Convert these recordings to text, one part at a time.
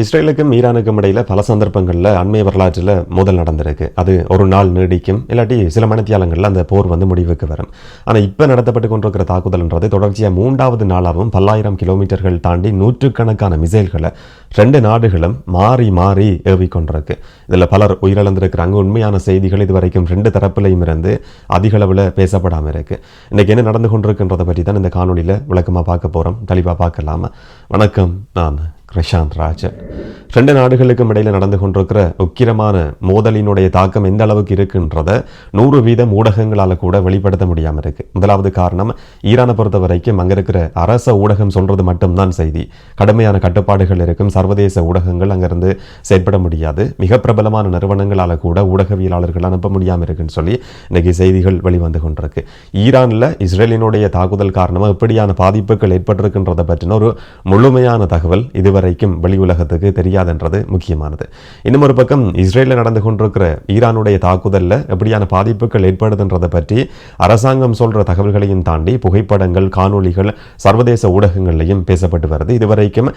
இஸ்ரேலுக்கும் ஈரானுக்கும் இடையில் பல சந்தர்ப்பங்களில் அண்மை வரலாற்றில் மோதல் நடந்திருக்கு. அது ஒரு நாள் நீடிக்கும். இல்லாட்டி சில மணித்தியாலங்களில் அந்த போர் வந்து முடிவுக்கு வரும். ஆனால் இப்போ நடத்தப்பட்டு கொண்டிருக்கிற தாக்குதல்ன்றது தொடர்ச்சியாக மூன்றாவது நாளாகவும் பல்லாயிரம் கிலோமீட்டர்கள் தாண்டி நூற்றுக்கணக்கான மிசைல்களை ரெண்டு நாடுகளும் மாறி மாறி ஏவிக்கொண்டிருக்கு. இதில் பலர் உயிரிழந்திருக்கிறாங்க. உண்மையான செய்திகள் இதுவரைக்கும் ரெண்டு தரப்புலையும் இருந்து அதிகளவில் பேசப்படாமல் இருக்கு. இன்றைக்கி என்ன நடந்து கொண்டிருக்குன்றதை பற்றி தான் இந்த காணொலியில் விளக்கமாக பார்க்க போகிறோம் தெளிவாக பார்க்கலாமா. வணக்கம் நான் பிரசாந்த் ராஜன் ரெண்டு நாடுகளுக்கும் இடையில் நடந்து கொண்டிருக்கிற உக்கிரமான மோதலினுடைய தாக்கம் எந்த அளவுக்கு இருக்குன்றத நூறு வீதம் ஊடகங்களால் கூட வெளிப்படுத்த முடியாமல் இருக்கு. முதலாவது காரணம் ஈரானை பொறுத்த வரைக்கும் அங்கே இருக்கிற அரச ஊடகம் சொல்றது மட்டும்தான் செய்தி. கடுமையான கட்டுப்பாடுகள் இருக்கும். சர்வதேச ஊடகங்கள் அங்கிருந்து செயற்பட முடியாது. மிக பிரபலமான நிறுவனங்களால் கூட ஊடகவியலாளர்கள் அனுப்ப முடியாமல் இருக்குன்னு சொல்லி இன்னைக்கு செய்திகள் வெளிவந்து கொண்டிருக்கு. ஈரானில் இஸ்ரேலினுடைய தாக்குதல் காரணமாக எப்படியான பாதிப்புகள் ஏற்பட்டிருக்குன்றதை பற்றின ஒரு முழுமையான தகவல் இதுவரை இதுவரைக்கும் வெளி உலகத்துக்கு தெரியாதுன்றது முக்கியமானது. இன்னும் ஒரு பக்கம் இஸ்ரேலில் நடந்து கொண்டிருக்கிற ஈரானுடைய தாக்குதலில் எப்படியான பாதிப்புகள் ஏற்படுதுன்றதை பற்றி அரசாங்கம் சொல்கிற தகவல்களையும் தாண்டி புகைப்படங்கள் காணொலிகள் சர்வதேச ஊடகங்கள்லையும் பேசப்பட்டு வருது. இதுவரைக்கும்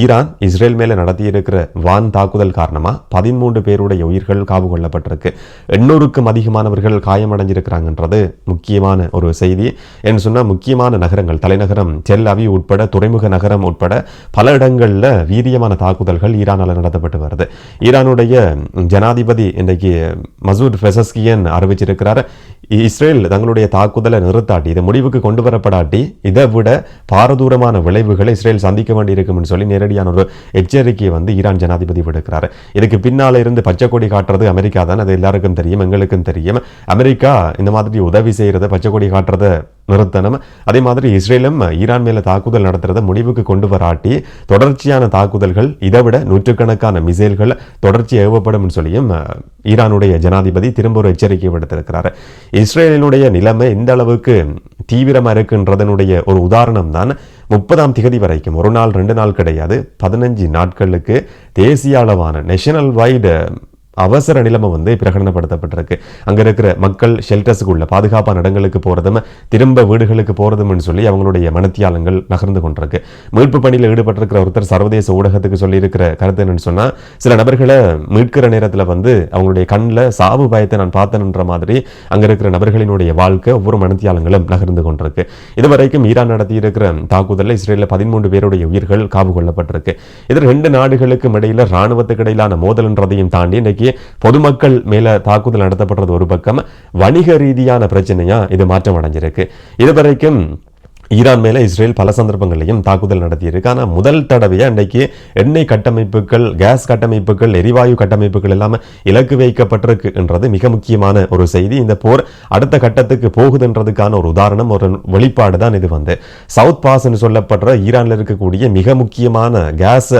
ஈரான் இஸ்ரேல் மேலே நடத்தியிருக்கிற வான் தாக்குதல் காரணமாக பதிமூன்று பேருடைய உயிர்கள் காவு கொள்ளப்பட்டிருக்கு. எண்ணூறுக்கும் அதிகமானவர்கள் காயமடைஞ்சிருக்கிறாங்கன்றது முக்கியமான ஒரு செய்தி. என்று சொன்னால் முக்கியமான நகரங்கள் தலைநகரம் டெல் அவி உட்பட துறைமுக நகரம் உட்பட பல இடங்களில் வீரியமான தாக்குதல்கள் ஈரானால் நடத்தப்பட்டு வருது. ஈரானுடைய ஜனாதிபதி இன்றைக்கு மசூத் ஃபெசஸ்கியன் அறிவிச்சிருக்கிறார் இஸ்ரேல் தங்களுடைய தாக்குதலை நிறுத்தாட்டி இதை முடிவுக்கு கொண்டு வரப்படாட்டி இதை விட பாரதூரமான விளைவுகளை இஸ்ரேல் சந்திக்க வேண்டியிருக்கும்னு சொல்லி நேரடியான ஒரு எச்சரிக்கையை வந்து ஈரான் ஜனாதிபதி விடுக்கிறார். இதுக்கு பின்னால் இருந்து பச்சை கொடி காட்டுறது அமெரிக்கா தான் அது எல்லாருக்கும் தெரியும் எங்களுக்கும் தெரியும். அமெரிக்கா இந்த மாதிரி உதவி செய்கிறத பச்சை கொடி காட்டுறத நிறுத்தணும். அதே மாதிரி இஸ்ரேலும் ஈரான் மேல தாக்குதல் நடத்துறத முடிவுக்கு கொண்டு வராட்டி தொடர்ச்சியான தாக்குதல்கள் இதை விட நூற்றுக்கணக்கான மிசைல்கள் தொடர்ச்சி ஏவப்படும் சொல்லியும் ஈரானுடைய ஜனாதிபதி திரும்ப ஒரு எச்சரிக்கை விடுத்திருக்கிறார். இஸ்ரேலினுடைய நிலைமை எந்த அளவுக்கு தீவிரமா இருக்குன்றதனுடைய ஒரு உதாரணம் தான் முப்பதாம் திகதி வரைக்கும். ஒரு நாள் ரெண்டு நாள் கிடையாது. பதினஞ்சு நாட்களுக்கு தேசிய அளவான நேஷனல் வைடு அவசர நிலைமை வந்து பிரகடனப்படுத்தப்பட்டிருக்கு. அங்கே இருக்கிற மக்கள் ஷெல்டர்ஸுக்குள்ள பாதுகாப்பான இடங்களுக்கு போகிறதும் திரும்ப வீடுகளுக்கு போகிறதும்னு சொல்லி அவங்களுடைய மனத்தியாலங்கள் நகர்ந்து கொண்டிருக்கு. மீட்பு பணியில் ஈடுபட்டிருக்கிற ஒருத்தர் சர்வதேச ஊடகத்துக்கு சொல்லியிருக்கிற கருத்து என்னன்னு சொன்னால் சில நபர்களை மீட்கிற நேரத்தில் வந்து அவங்களுடைய கண்ணில் சாவு பயத்தை நான் பார்த்தேன்ன்ற மாதிரி அங்கே இருக்கிற நபர்களினுடைய வாழ்க்கை ஒவ்வொரு மனத்தியாலங்களும் நகர்ந்து கொண்டிருக்கு. இதுவரைக்கும் ஈரான் நடத்தியிருக்கிற தாக்குதலில் இஸ்ரேலில் பதிமூன்று பேருடைய உயிர்கள் காவு கொள்ளப்பட்டிருக்கு இதில் ரெண்டு நாடுகளுக்கும் இடையில் இராணுவத்துக்கு இடையிலான மோதல்ன்றதையும் தாண்டி இன்னைக்கு பொதுமக்கள் மேல தாக்குதல் நடத்தப்படுறது ஒரு பக்கம். வணிக ரீதியான பிரச்சனையா இது மாற்றம் அடைஞ்சிருக்கு. இதுவரைக்கும் ஈரான் மேலே இஸ்ரேல் பல சந்தர்ப்பங்களையும் தாக்குதல் நடத்தியிருக்கு. ஆனால் முதல் தடவையாக இன்றைக்கு எண்ணெய் கட்டமைப்புகள் கேஸ் கட்டமைப்புகள் எரிவாயு கட்டமைப்புகள் எல்லாமே இலக்கு வைக்கப்பட்டிருக்குன்றது மிக முக்கியமான ஒரு செய்தி. இந்த போர் அடுத்த கட்டத்துக்கு போகுதுன்றதுக்கான ஒரு உதாரணம் ஒரு வெளிப்பாடு தான் இது வந்து. சவுத் பாஸ்ன்னு சொல்லப்படுற ஈரானில் இருக்கக்கூடிய மிக முக்கியமான கேஸ்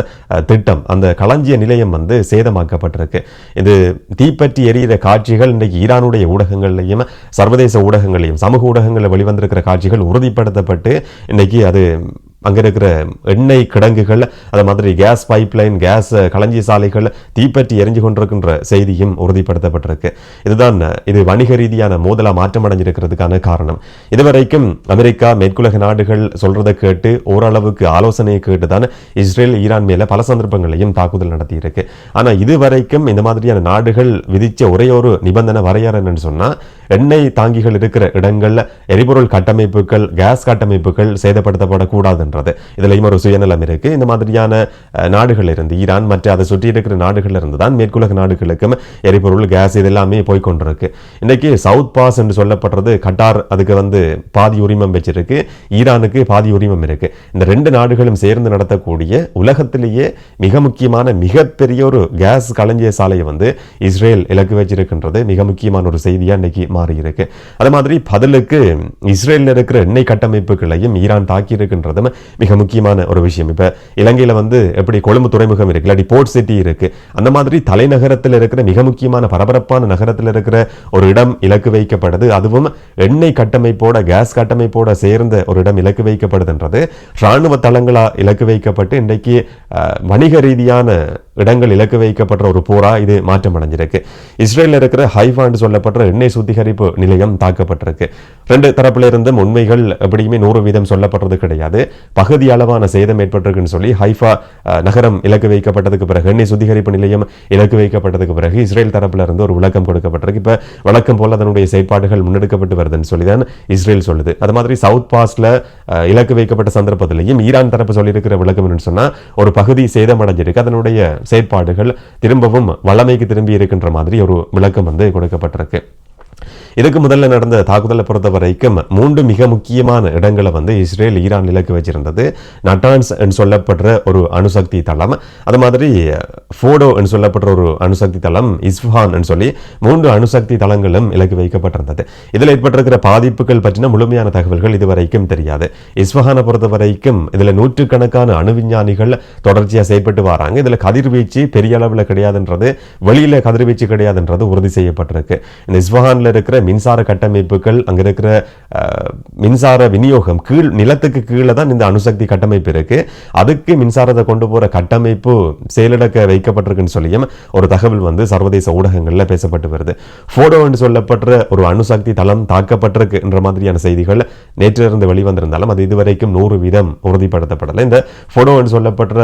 திட்டம் அந்த களஞ்சிய நிலையம் வந்து சேதமாக்கப்பட்டிருக்கு. இது தீப்பற்றி எரியிற காட்சிகள் இன்றைக்கு ஈரானுடைய ஊடகங்கள்லையும் சர்வதேச ஊடகங்களையும் சமூக ஊடகங்களில் வெளிவந்திருக்கிற காட்சிகள் உறுதிப்படுத்தப்பட்டு இன்னைக்கு அது அங்கே இருக்கிற எண்ணெய் கிடங்குகள் அது மாதிரி கேஸ் பைப்லைன் கேஸ் களஞ்சி சாலைகள் தீப்பற்றி எரிஞ்சு கொண்டிருக்கின்ற செய்தியும் உறுதிப்படுத்தப்பட்டிருக்கு. இதுதான் இது வணிக ரீதியான மோதலா மாற்றம் அடைஞ்சிருக்கிறதுக்கான காரணம். இதுவரைக்கும் அமெரிக்கா மேற்குலக நாடுகள் சொல்றதை கேட்டு ஓரளவுக்கு ஆலோசனையை கேட்டு தான் இஸ்ரேல் ஈரான் மேலே பல சந்தர்ப்பங்களையும் தாக்குதல் நடத்தியிருக்கு. ஆனால் இதுவரைக்கும் இந்த மாதிரியான நாடுகள் விதித்த ஒரே ஒரு நிபந்தனை வரையறை சொன்னால் எண்ணெய் தாங்கிகள் இருக்கிற இடங்களில் எரிபொருள் கட்டமைப்புகள் கேஸ் கட்டமைப்புகள் சேதப்படுத்தப்படக்கூடாதுன்றது இதுலயும் ஒரு சுயநலம் இருக்கு. இந்த மாதிரியான நாடுகள் இருந்து ஈரான் மற்ற அதை சுற்றி இருக்கிற நாடுகள் இருந்து தான் மேற்குலக நாடுகளுக்கும் எரிபொருள் கேஸ் இது எல்லாமே போய்கொண்டிருக்கு. இன்னைக்கு சவுத் பாஸ் என்று சொல்லப்படுறது கட்டார் அதுக்கு வந்து பாதி உரிமம் வச்சிருக்கு. ஈரானுக்கு பாதி உரிமம் இருக்கு. இந்த ரெண்டு நாடுகளும் சேர்ந்து நடத்தக்கூடிய உலகத்திலேயே மிக முக்கியமான மிகப்பெரிய ஒரு கேஸ் களஞ்சிய சாலையை வந்து இஸ்ரேல் இலக்கு வச்சிருக்கின்றது. மிக முக்கியமான ஒரு செய்தியா இன்னைக்கு மாறியிருக்கு. அதே அது மாதிரி பதிலுக்கு இஸ்ரேலில் இருக்கிற எண்ணெய் கட்டமைப்புகளையும் ஈரான் தாக்கி இருக்கின்றதும் மிக முக்கியமான ஒரு விஷயம். இப்போ இலங்கையில் வந்து எப்படி கொழும்பு துறைமுகம் இருக்கு இல்லாட்டி போர்ட் சிட்டி இருக்கு அந்த மாதிரி தலைநகரத்தில் இருக்கிற மிக முக்கியமான பரபரப்பான நகரத்தில் இருக்கிற ஒரு இடம் இலக்கு வைக்கப்படுது. அதுவும் எண்ணெய் கட்டமைப்போட கேஸ் கட்டமைப்போட சேர்ந்த ஒரு இடம் இலக்கு வைக்கப்படுதுன்றது. ராணுவ தளங்களாக இலக்கு வைக்கப்பட்டு இன்றைக்கு வணிக ரீதியான இடங்கள் இலக்கு வைக்கப்பட்ட ஒரு போரா. இது மாற்றம் அடைஞ்சிருக்கு இஸ்ரேலில் இருக்கிற ஹைஃபான்னு சொல்லப்படுற எண்ணெய் சுத்திகரிப்பு நிலையம் தாக்கப்பட்டிருக்கு. ரெண்டு தரப்பிலிருந்தும் உண்மைகள் எப்படியுமே நூறு வீதம் சொல்லப்படுறது கிடையாது. பகுதி அளவான சேதம் ஏற்பட்டிருக்குன்னு சொல்லி ஹைஃபா நகரம் இலக்கு வைக்கப்பட்டதுக்கு பிறகு எண்ணெய் சுத்திகரிப்பு நிலையம் இலக்கு வைக்கப்பட்டதுக்கு பிறகு இஸ்ரேல் தரப்பிலிருந்து ஒரு விளக்கம் கொடுக்கப்பட்டிருக்கு. இப்போ வழக்கம் போல் அதனுடைய செயற்பாடுகள் முன்னெடுக்கப்பட்டு வருதுன்னு சொல்லி தான் இஸ்ரேல் சொல்லுது. அது மாதிரி சவுத் பாஸ்ட்ல இலக்கு வைக்கப்பட்ட சந்தர்ப்பத்திலையும் ஈரான் தரப்பு சொல்லியிருக்கிற விளக்கம் என்னன்னு சொன்னால் ஒரு பகுதி சேதமடைஞ்சிருக்கு. அதனுடைய செயற்பாடுகள் திரும்பவும் வளமைக்கு திரும்பி இருக்கின்ற மாதிரி ஒரு விளக்கம் வந்து கொடுக்கப்பட்டிருக்கு. இதுக்கு முதல்ல நடந்த தாக்குதலை பொறுத்த வரைக்கும் மூன்று மிக முக்கியமான இடங்களை வந்து இஸ்ரேல் ஈரான் இலக்கு வச்சிருந்தது. நட்டான்ஸ் என்று சொல்லப்படுற ஒரு அணுசக்தி தளம். அது மாதிரி ஃபோடோ என்று சொல்லப்படுற ஒரு அணுசக்தி தளம் இஸ்ஃபான் என்று சொல்லி மூன்று அணுசக்தி தளங்களும் இலக்கு வைக்கப்பட்டிருந்தது. இதில் ஏற்பட்டிருக்கிற பாதிப்புகள் பற்றின முழுமையான தகவல்கள் இதுவரைக்கும் தெரியாது. இஸ்ஃபஹானை பொறுத்த வரைக்கும் இதில் நூற்றுக்கணக்கான அணு விஞ்ஞானிகள் தொடர்ச்சியாக செயல்பட்டு வராங்க. இதில் கதிர்வீச்சு பெரிய அளவில் கிடையாதுன்றது வெளியில் கதிர்வீச்சு கிடையாதுன்றது உறுதி செய்யப்பட்டிருக்கு. இந்த இஸ்ஃபஹானில் இருக்கிற மின்சார கட்டமைப்புகள் அங்க இருக்கிற மின்சார விநியோகம் கீழ் நிலத்துக்கு கீழே தான் இந்த அணுசக்தி கட்டமைப்பு இருக்கு. அதுக்கு மின்சாரத்தை கொண்டு போற கட்டமைப்பு செயலிழக்க வைக்கப்பட்டிருக்குன்னு சொல்லியும் ஒரு தகவல் வந்து சர்வதேச ஊடகங்களில் பேசப்பட்டு வருது. ஃபோடோ என்று சொல்லப்படுற ஒரு அணுசக்தி தளம் தாக்கப்பட்டிருக்கு என்ற மாதிரியான செய்திகள் நேற்றிலிருந்து வெளிவந்திருந்தாலும் அது இதுவரைக்கும் நூறு வீதம் உறுதிப்படுத்தப்படலை. இந்த ஃபோடோ என்று சொல்லப்படுற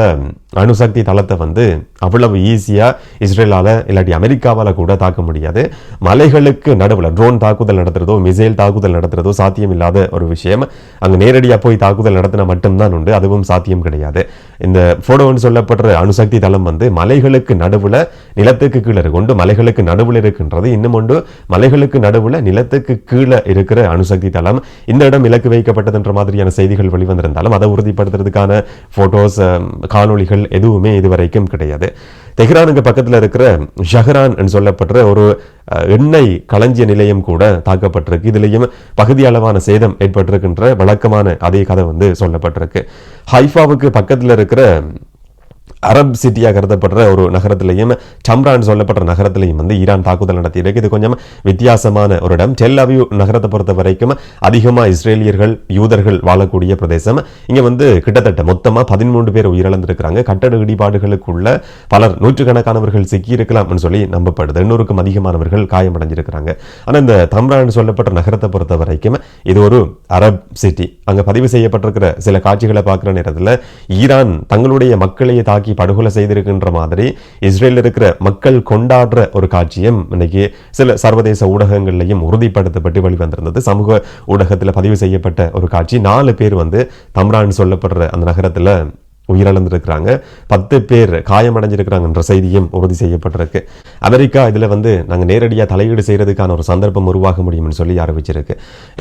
அணுசக்தி தளத்தை வந்து அவ்வளவு ஈஸியாக இஸ்ரேலால இல்லாட்டி அமெரிக்காவால கூட தாக்க முடியாது. மலைகளுக்கு நடுவில் ட்ரோன் தாக்குதல் நடத்துறதோ மிசைல் தாக்குதல் நடத்துறதோ சாத்தியம் இல்லாத ஒரு விஷயம். அங்க நேரடியாக போய் தாக்குதல் நடத்தினா மட்டும்தான் உண்டு அதுவும் சாத்தியம் கிடையாது. இந்த ஃபோடோன்னு சொல்லப்படுற அணுசக்தி தளம் வந்து மலைகளுக்கு நடுவில் நிலத்துக்கு கீழே இருக்கு மலைகளுக்கு நடுவில் இருக்கின்றது இன்னும் ஒன்று மலைகளுக்கு நடுவில் நிலத்துக்கு கீழே இருக்கிற அணுசக்தி தளம் இந்த இடம் இலக்கு வைக்கப்பட்டதுன்ற மாதிரியான செய்திகள் வெளிவந்திருந்தாலும் அதை உறுதிப்படுத்துறதுக்கான ஃபோட்டோஸ் காணொளிகள் எதுவுமே இதுவரைக்கும் கிடையாது. தெஹ்ரானுக்கு பக்கத்தில் இருக்கிற ஷஹரான் சொல்லப்படுற ஒரு எண்ணெய் களஞ்சிய நிலையம் கூட தாக்கப்பட்டிருக்கு. இதுலேயும் பகுதி அளவான சேதம் ஏற்பட்டிருக்கின்ற வழக்கமான அதே கதை வந்து சொல்லப்பட்டிருக்கு. ஹைஃபாவுக்கு பக்கத்துல இருக்கிற அரப் சிட்டியாக கருதப்படுற ஒரு நகரத்திலையும் சம்ரான் சொல்லப்படுற நகரத்திலையும் வந்து ஈரான் தாக்குதல் நடத்தியிருக்கு. இது கொஞ்சம் வித்தியாசமான ஒரு இடம். டெல் நகரத்தை பொறுத்த வரைக்கும் அதிகமாக இஸ்ரேலியர்கள் யூதர்கள் வாழக்கூடிய பிரதேசம். இங்க வந்து கிட்டத்தட்ட மொத்தமா பதிமூன்று பேர் உயிரிழந்திருக்கிறாங்க. கட்டட இடிபாடுகளுக்குள்ள பலர் நூற்றுக்கணக்கானவர்கள் சிக்கியிருக்கலாம்னு சொல்லி நம்பப்படுது. எண்ணூறுக்கும் அதிகமானவர்கள் காயமடைஞ்சிருக்கிறாங்க. ஆனால் இந்த தம்ரான் சொல்லப்பட்ட நகரத்தை பொறுத்த வரைக்கும் இது ஒரு அரப் சிட்டி அங்க பதிவு செய்யப்பட்டிருக்கிற சில காட்சிகளை பார்க்குற நேரத்தில் ஈரான் தங்களுடைய மக்களையே தாக்கி படுகொலை செய்திருக்கின்ற மாதிரி இஸ்ரேலில் இருக்கிற மக்கள் கொண்டாடுற ஒரு காட்சியும் இன்னைக்கு சில சர்வதேச ஊடகங்கள்லையும் உறுதிப்படுத்தப்பட்டு வெளிவந்திருந்தது. சமூக ஊடகத்தில் பதிவு செய்யப்பட்ட ஒரு காட்சி. நாலு பேர் வந்து தம்ரான் சொல்லப்படுற அந்த நகரத்தில் உயிரிழந்திருக்கிறாங்க. பத்து பேர் காயமடைஞ்சிருக்கிறாங்கன்ற செய்தியும் உறுதி செய்யப்பட்டிருக்கு. அமெரிக்கா இதில் வந்து நாங்கள் நேரடியாக தலையீடு செய்யறதுக்கான ஒரு சந்தர்ப்பம் உருவாக முடியும்னு சொல்லி அறிவிச்சிருக்கு.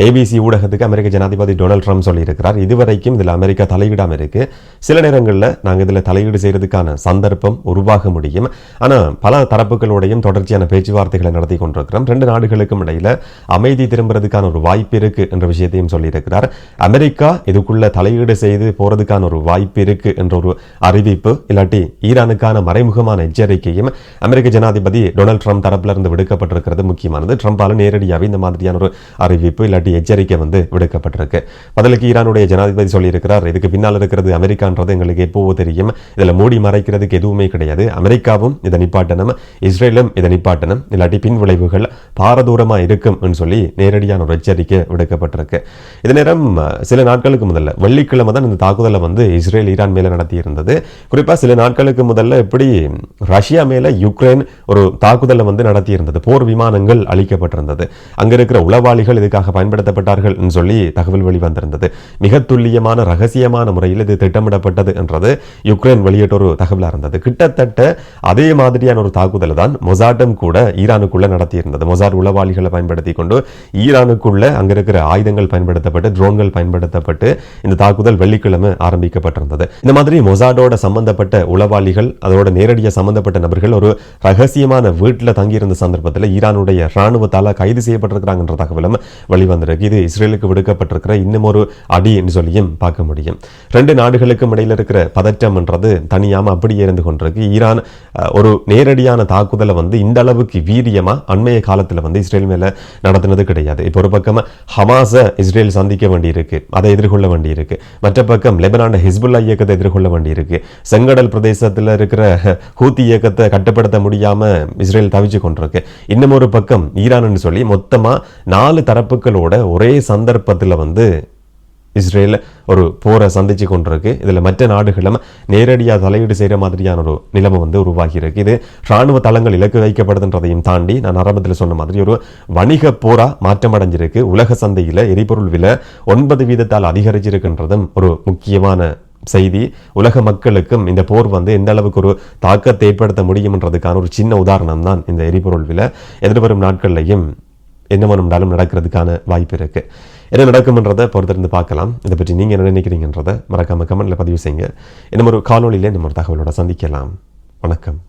ஏபிசி ஊடகத்துக்கு அமெரிக்க ஜனாதிபதி டொனால்ட் ட்ரம்ப் சொல்லியிருக்கிறார். இதுவரைக்கும் இதில் அமெரிக்கா தலையிடாமல் இருக்கு. சில நேரங்களில் நாங்கள் இதில் தலையீடு செய்யறதுக்கான சந்தர்ப்பம் உருவாக முடியும். ஆனால் பல தரப்புகளோடையும் தொடர்ச்சியான பேச்சுவார்த்தைகளை நடத்தி கொண்டிருக்கிறோம். ரெண்டு நாடுகளுக்கும் இடையில அமைதி திரும்புறதுக்கான ஒரு வாய்ப்பு இருக்கு என்ற விஷயத்தையும் சொல்லியிருக்கிறார். அமெரிக்கா இதுக்குள்ள தலையீடு செய்து போறதுக்கான ஒரு வாய்ப்பு இருக்கு என்ற ஒரு அறிவிப்பு இல்லாட்டி ஈரானுக்கான மறைமுகமான எச்சரிக்கையும் அமெரிக்க ஜனாதிபதி டொனால்டு ட்ரம்ப் தரப்பிலிருந்து விடுக்கப்பட்டிருக்கிறது முக்கியமானது. ட்ரம்பால் நேரடியாக இந்த மாதிரியான ஒரு அறிவிப்பு இல்லாட்டி எச்சரிக்கை வந்து விடுக்கப்பட்டிருக்கு. பதிலுக்கு ஈரானுடைய ஜனாதிபதி சொல்லியிருக்கிறார் இதுக்கு பின்னால் இருக்கிறது அமெரிக்கான்றது எங்களுக்கு எப்போவோ தெரியும். இதில் மூடி மறைக்கிறதுக்கு எதுவுமே கிடையாது. அமெரிக்காவும் இதை நிப்பாட்டணும். இஸ்ரேலும் இதை நிப்பாட்டணும். இல்லாட்டி பின் விளைவுகள் பாரதூரமாக இருக்கும் சொல்லி நேரடியான ஒரு எச்சரிக்கை விடுக்கப்பட்டிருக்கு. இது நேரம் சில நாட்களுக்கு முதல்ல வெள்ளிக்கிழமை தான் இந்த தாக்குதலை வந்து இஸ்ரேல் ஈரான் மேல நடத்தி நடத்தியிருந்தது. குறிப்பாக சில நாட்களுக்கு முதல்ல எப்படி ரஷ்யா மேலே யுக்ரைன் ஒரு தாக்குதலை வந்து நடத்தியிருந்தது. போர் விமானங்கள் அளிக்கப்பட்டிருந்தது அங்கே இருக்கிற உளவாளிகள் இதுக்காக பயன்படுத்தப்பட்டார்கள் சொல்லி தகவல் வெளிவந்திருந்தது. மிக துல்லியமான ரகசியமான முறையில் இது திட்டமிடப்பட்டது என்றது யுக்ரைன் வெளியிட்ட ஒரு தகவலாக இருந்தது. கிட்டத்தட்ட அதே மாதிரியான ஒரு தாக்குதல் தான் மொசாட்டும் கூட ஈரானுக்குள்ள நடத்தியிருந்தது. மொசாட் உளவாளிகளை பயன்படுத்தி கொண்டு ஈரானுக்குள்ள அங்க இருக்கிற ஆயுதங்கள் பயன்படுத்தப்பட்டு ட்ரோன்கள் பயன்படுத்தப்பட்டு இந்த தாக்குதல் வெள்ளிக்கிழமை ஆரம்பிக்கப்பட்டிருந்தது. இந்த மாதிரி மொசாடோட சம்பந்தப்பட்ட உளவாளிகள் அதோட நேரடியாக சம்பந்தப்பட்ட நபர்கள் ஒரு ரகசியமான வீட்டில் தங்கியிருந்த சந்தர்ப்பத்தில் ஈரானுடைய இராணுவத்தால் கைது செய்யப்பட்டிருக்கிறாங்கன்ற தகவலும் வெளிவந்திருக்கு. இது இஸ்ரேலுக்கு விடுக்கப்பட்டிருக்கிற இன்னும் ஒரு அடி சொல்லியும் பார்க்க முடியும். ரெண்டு நாடுகளுக்கும் இடையில் இருக்கிற பதற்றம்ன்றது தனியாமல் அப்படியே இருந்து கொண்டிருக்கு. ஈரான் ஒரு நேரடியான தாக்குதலை வந்து இந்த அளவுக்கு வீரியமாக அண்மைய காலத்தில் வந்து இஸ்ரேல் மேலே நடத்தினது கிடையாது. இப்போ ஒரு பக்கம் ஹமாஸை இஸ்ரேல் சந்திக்க வேண்டியிருக்கு அதை எதிர்கொள்ள வேண்டியிருக்கு. மற்ற பக்கம் லெபனான ஹிஸ்புல்லா இயக்கத்தை எதிர்கொள்ள வேண்டியிருக்கு. செங்கடல் பிரதேசத்தில் இருக்கிற ஹூத்தி இயக்கத்தை கட்டுப்படுத்த முடியாம இஸ்ரேல் தவிச்சு கொண்டிருக்கு. இன்னும் ஒரு பக்கம் ஈரான்னு சொல்லி மொத்தமாக நாலு தரப்புகளோட ஒரே சந்தர்ப்பத்தில் வந்து இஸ்ரேல் ஒரு போரை சந்திச்சு கொண்டிருக்கு. இதில் மற்ற நாடுகளும் நேரடியாக தலையீடு செய்கிற மாதிரியான ஒரு நிலைமை வந்து உருவாகியிருக்கு. இது இராணுவ தளங்கள் இலக்கு வைக்கப்படுதுன்றதையும் தாண்டி நான் ஆரம்பத்தில் சொன்ன மாதிரி ஒரு வணிக போரா மாற்றமடைஞ்சிருக்கு. உலக சந்தையில் எரிபொருள் விலை ஒன்பது வீதத்தால் அதிகரிச்சிருக்குன்றதும் ஒரு முக்கியமான செய்தி உலக மக்களுக்கும் இந்த போர் வந்து எந்த அளவுக்கு ஒரு தாக்கத்தை ஏற்படுத்த முடியும்ன்றதுக்கான ஒரு சின்ன உதாரணம் தான் இந்த எரிபொருள் விலை. எதிர்வரும் நாட்கள்லையும் என்ன வேணும்னாலும் நடக்கிறதுக்கான வாய்ப்பு இருக்கு. என்ன நடக்கும்ன்றதை பொறுத்திருந்து பார்க்கலாம். இதை பற்றி நீங்கள் என்ன நினைக்கிறீங்கன்றதை மறக்காம கமெண்ட்ல பதிவு செய்யுங்க. இன்னும் ஒரு காணொளியிலே நம்ம ஒரு தகவலோட சந்திக்கலாம். வணக்கம்.